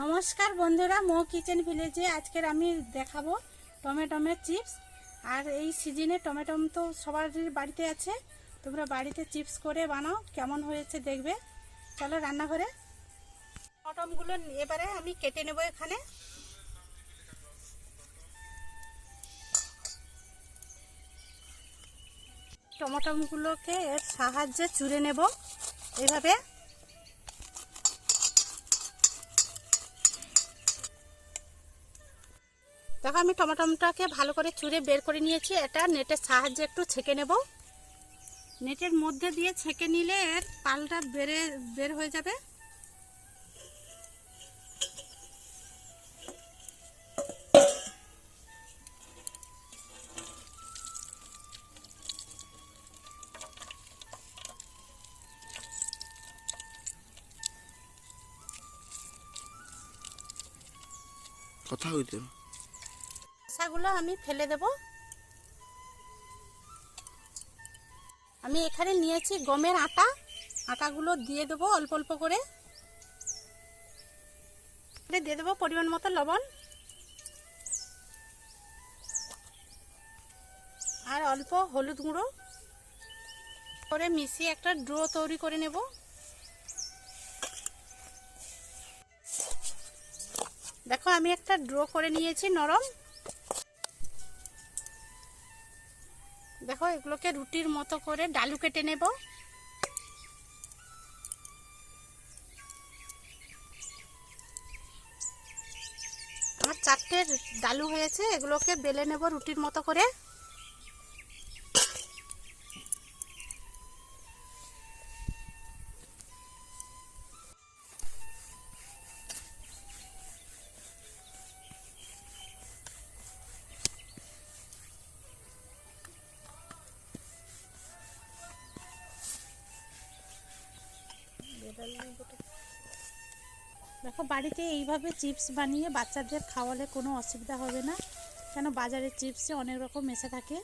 নমস্কার বন্ধুরা, মো কিচেন ভিলেজে আজকের আমি দেখাবো টমেটোমের চিপস। আর এই সিজনে টমেটো তো সবারই বাড়িতে আছে। তোমরা বাড়িতে চিপস করে বানাও, কেমন হয়েছে দেখবে। চলো রান্নাঘরে। টমেটোগুলো এবারে আমি কেটে নেব এখানে। টমেটোগুলোকে এর সাহায্যে চুড়ে নেব। এভাবে দেখো, আমি টমাটোমটাকে ভালো করে চুড়ে বের করে নিয়েছি। এটা নেটের সাহায্যে একটু ছেঁকে নেব। নেটের মধ্যে দিয়ে ছেঁকে নিলে এর পালটা বেড়ে, বের হয়ে যাবে। কথা হইতে। খোসাগুলো আমি ফেলে দেব। আমি এখানে নিয়েছি গমের আটা। আটাগুলো দিয়ে দেবো অল্প অল্প করে। দিয়ে দেবো পরিমাণ মতো লবণ। আর অল্প হলুদ গুঁড়ো। করে মিশিয়ে একটা ড্রো তৈরি করে নেব। দেখো আমি একটা ড্রো করে নিয়েছি নরম। দেখো, এগুলোকে রুটির মতো করে ডালু কেটে নেব। আমার চারটে ডালু হয়েছে, এগুলোকে বেলে নেব রুটির মতো করে। দেখো, বাড়িতে এইভাবে চিপস বানিয়ে বাচ্চাদের খাওয়ালে কোনো অসুবিধা হবে না। কেন, বাজারে চিপসে অনেক রকম মেশে থাকে।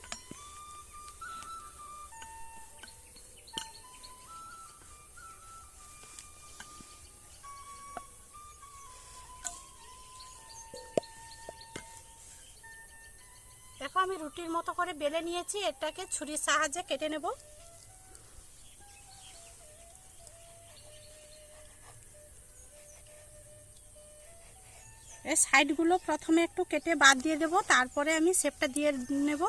দেখো, আমি রুটির মতো করে বেলে নিয়েছি। এটাকে ছুরির সাহায্যে কেটে নেব। এই সাইডগুলো প্রথমে একটু কেটে বাদ দিয়ে দেব, তারপরে আমি শেপটা দিয়ে নেব।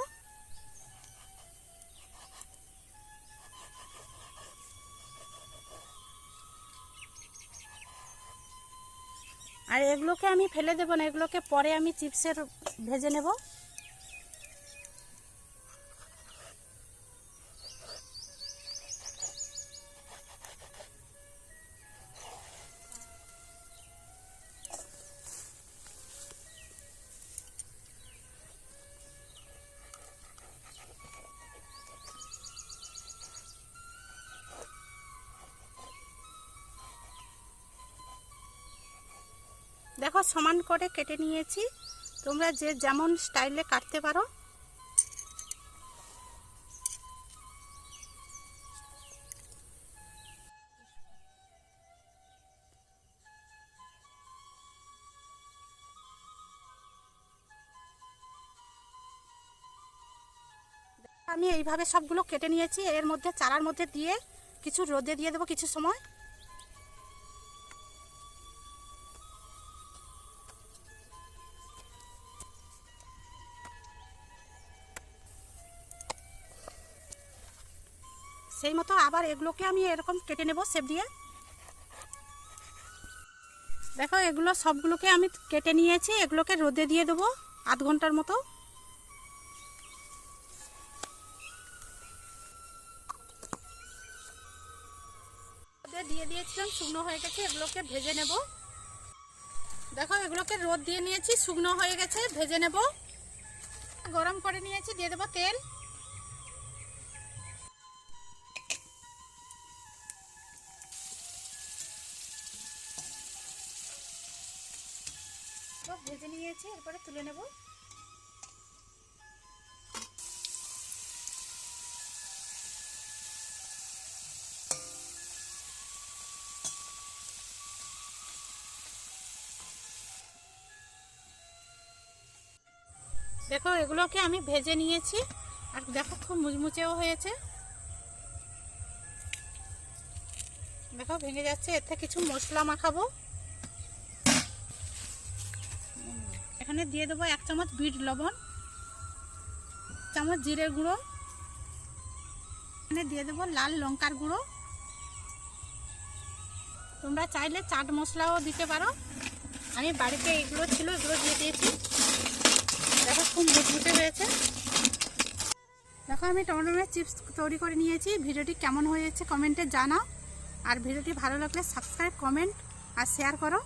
আর এগুলোকে আমি ফেলে দেবো না, এগুলোকে পরে আমি চিপসের ভেজে নেব। সমান করে কেটে নিয়েছি। তোমরা যে যেমন স্টাইলে কাটতে পারো। আমি এইভাবে সবগুলো কেটে নিয়েছি। এর মধ্যে চারার মধ্যে দিয়ে কিছু রোদে দিয়ে দেবো কিছু সময়। সেই মতো আবার এগুলোকে আমি এরকম কেটে নেব সেপ দিয়ে। দেখো, এগুলো সবগুলোকে আমি কেটে নিয়েছি, এগুলোকে রোদে দিয়ে দেবো আধ ঘণ্টার মতো। দিয়ে দিয়েছিলাম, শুকনো হয়ে গেছে, এগুলোকে ভেজে নেব। দেখো, এগুলোকে রোদ দিয়ে নিয়েছি, শুকনো হয়ে গেছে, ভেজে নেব। গরম করে নিয়েছি, দিয়ে দেবো তেল। ভেজে নিয়েছি, এরপরে তুলে নেব। দেখো, এগুলোকে আমি ভেজে নিয়েছি, আর দেখো খুব মুচমুচেও হয়েছে। দেখো, ভেঙে যাচ্ছে, এর থেকে কিছু মশলা মাখাবো। এখানে দিয়ে দেবো এক চামচ বিট লবণ, চামচ জিরে গুঁড়ো, এখানে দিয়ে দেবো লাল লঙ্কার গুঁড়ো। তোমরা চাইলে চাট মশলাও দিতে পারো। আমি বাড়িতে এগুলো ছিল, এগুলো দিয়ে দিয়েছি। দেখো খুব মুচমুচে হয়েছে। দেখো আমি টমেটোমের চিপস তৈরি করে নিয়েছি। ভিডিওটি কেমন হয়েছে কমেন্টে জানাও। আর ভিডিওটি ভালো লাগলে সাবস্ক্রাইব, কমেন্ট আর শেয়ার করো।